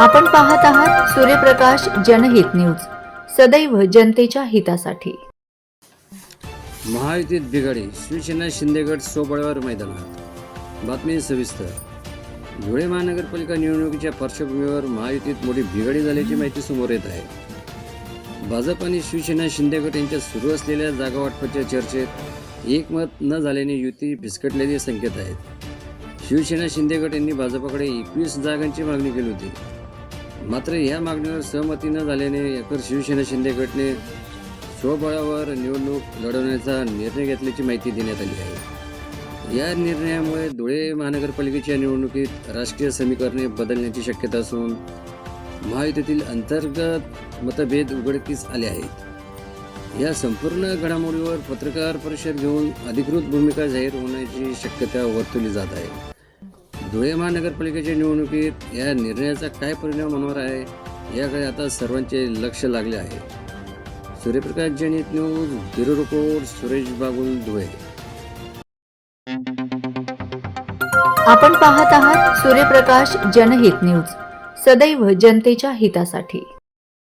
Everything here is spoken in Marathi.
आपण पाहत आहात सूर्यप्रकाश जनहित न्यूज. सदैव जनतेच्या हितासाठी. महायुतीत बिघाडी शिवसेना शिंदेगड सोबळावर मैदानात. बातमी सविस्तर. धुळे महानगरपालिका निवडणुकीच्या पार्श्वभूमीवर महायुतीत मोठी बिघाडी झाल्याची माहिती समोर येत आहे. भाजप आणि शिवसेना शिंदेगड यांच्यात सुरू असलेल्या जागा वाटपाच्या चर्चेत एकमत न झाल्याने युती फिसकटल्याचे संकेत आहेत. शिवसेना शिंदेगड यांनी भाजपाकडे एकवीस जागांची मागणी केली होती. मात्र या मागणीवर सहमती न झाल्याने याकर शिवसेना शिंदेगडने स्वबळावर निवडणूक लढवण्याचा निर्णय घेतल्याची माहिती देण्यात आली आहे. या निर्णयामुळे धुळे महानगरपालिकेच्या निवडणुकीत राजकीय समीकरणे बदलण्याची शक्यता असून महायुतीतील अंतर्गत मतभेद उघडकीस आले आहेत. या संपूर्ण घडामोडीवर पत्रकार परिषद घेऊन अधिकृत भूमिका जाहीर होण्याची शक्यता वर्तवली जात आहे. धुळे महानगरपालिकेच्या निवडणुकीत या निर्णयाचा काय परिणाम होणार आहे याकडे आता सर्वांचे लक्ष लागले आहे. सूर्यप्रकाश जनित news bureau report Suresh Bagul Dhule. आपण पाहत आहात सूर्यप्रकाश जनहित न्यूज सदैव जनतेच्या हितासाठी.